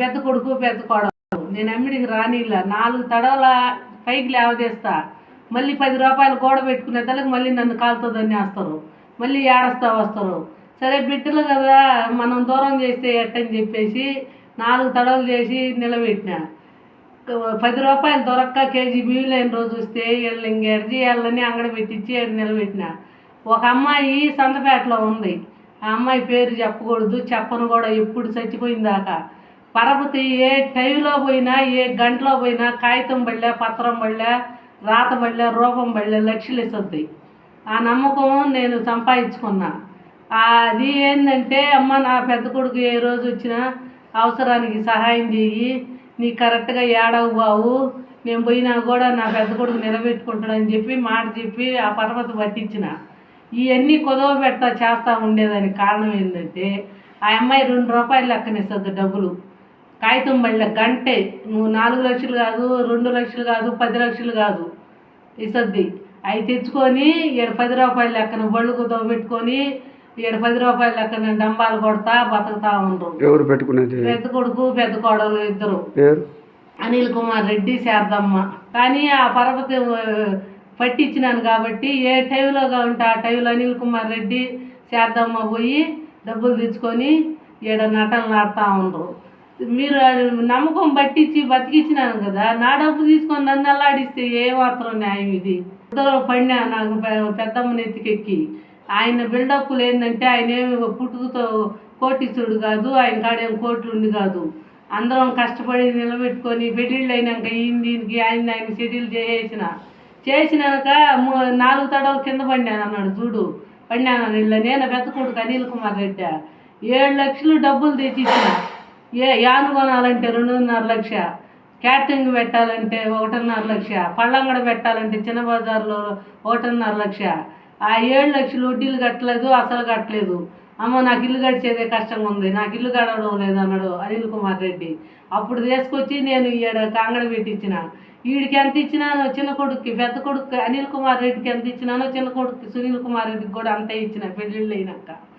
పెద్ద కొడుకు పెద్ద కోడలు. నేను అమ్మిడికి రానిలా నాలుగు తడవల పైకి లేవదేస్తా. మళ్ళీ పది రూపాయలు కూడ పెట్టుకునే తలకి మళ్ళీ నన్ను కాలుతుందని వేస్తారు మళ్ళీ ఏడస్తా వస్తారు. సరే బిడ్డలు కదా మనం దూరం చేస్తే ఎట్టని చెప్పేసి నాలుగు తడవలు చేసి నిలబెట్టిన. పది రూపాయలు దొరక్క కేజీ బియ్యం లేని రోజు వస్తే వీళ్ళు ఇంక ఎడ చేయాలని అంగడి పెట్టించి నిలబెట్టిన. ఒక అమ్మాయి సంతపేటలో ఉంది. ఆ అమ్మాయి పేరు చెప్పకూడదు చెప్పను కూడా ఎప్పుడు చచ్చిపోయిందాకా. పరపతి ఏ టైంలో పోయినా ఏ గంటలో పోయినా కాగితం బళ్ళే పత్రం బళ్ళే రాత బళ్ళే రూపం పడలే లక్షలు ఇస్తుంది ఆ నమ్మకం నేను సంపాదించుకున్నా. అది ఏంటంటే అమ్మ నా పెద్ద కొడుకు ఏ రోజు వచ్చినా అవసరానికి సహాయం చెయ్యి నీ కరెక్ట్గా ఏడవు బావు నేను పోయినా కూడా నా పెద్ద కొడుకు నిలబెట్టుకుంటాడని చెప్పి మాట చెప్పి ఆ పర్వత పట్టించిన. ఇవన్నీ కుదవ పెడతా చేస్తూ ఉండేదానికి కారణం ఏంటంటే ఆ అమ్మాయి రెండు రూపాయలు లెక్కనిస్తుంది డబ్బులు. కాగితం బళ్ళ గంటే. నువ్వు నాలుగు లక్షలు కాదు రెండు లక్షలు కాదు పది లక్షలు కాదు. ఇసద్ది అవి తెచ్చుకొని ఈడ పది రూపాయల లెక్కన బళ్ళు కుదవ పెట్టుకొని ఈడ పది రూపాయల లెక్కన డంబాలు కొడతా బతుకుతా ఉండరు ఎవరు పెట్టుకునేది? పెద్ద కొడుకు పెద్ద కోడలు ఇద్దరు. అనిల్ కుమార్ రెడ్డి శారదమ్మ. కానీ ఆ పర్వత పట్టించినాను కాబట్టి ఏ టైంలో ఉంటే ఆ టైంలో అనిల్ కుమార్ రెడ్డి శారదమ్మ పోయి డబ్బులు తెచ్చుకొని ఈడ నటనలు ఆడుతూ ఉండరు మీరు నమ్మకం పట్టించి బతికించినాను కదా నా డబ్బు తీసుకొని నన్ను అల్లాడిస్తే ఏ మాత్రం న్యాయం ఇది? ఇద్దరు పడినా నాకు పెద్దమ్మని ఎత్తికెక్కి. ఆయన బిల్డప్లు ఏంటంటే ఆయన ఏమి పుట్టుకతో కోటీసుడు కాదు ఆయన కాడేం కోట్లు ఉండి కాదు. అందరం కష్టపడి నిలబెట్టుకొని పెళ్ళిళ్ళు అయినాక ఈయన దీనికి ఆయన ఆయన షెడ్యూల్ చేసిన చేసినాక నాలుగు తడవలు కింద పడినాను అన్నాడు చూడు. పడినాను ఇళ్ళ నేను పెద్ద కొడుకు అనిల్ కుమార్ రెడ్డి. ఏడు లక్షలు డబ్బులు తెచ్చిచ్చిన. ఏ యాను కొనాలంటే రెండున్నర లక్ష క్యాటరింగ్ పెట్టాలంటే ఒకటిన్నర లక్ష పళ్ళంగడ పెట్టాలంటే చిన్న బజార్లో ఒకటిన్నర లక్ష. ఆ ఏడు లక్షలు వడ్డీలు కట్టలేదు అసలు కట్టలేదు. అమ్మ నాకు ఇల్లు గడిచేదే కష్టంగా ఉంది నాకు ఇల్లు గడవడం లేదు అన్నాడు అనిల్ కుమార్ రెడ్డి. అప్పుడు తీసుకొచ్చి నేను ఈడ కాంగడ పెట్టించిన. వీడికి ఎంత ఇచ్చినానో చిన్న కొడుక్కి పెద్ద కొడుకు అనిల్ కుమార్ రెడ్డికి ఎంత ఇచ్చినానో చిన్న కొడుకు సునీల్ కుమార్ రెడ్డికి కూడా అంతే ఇచ్చిన పెళ్ళిళ్ళు అయినాక.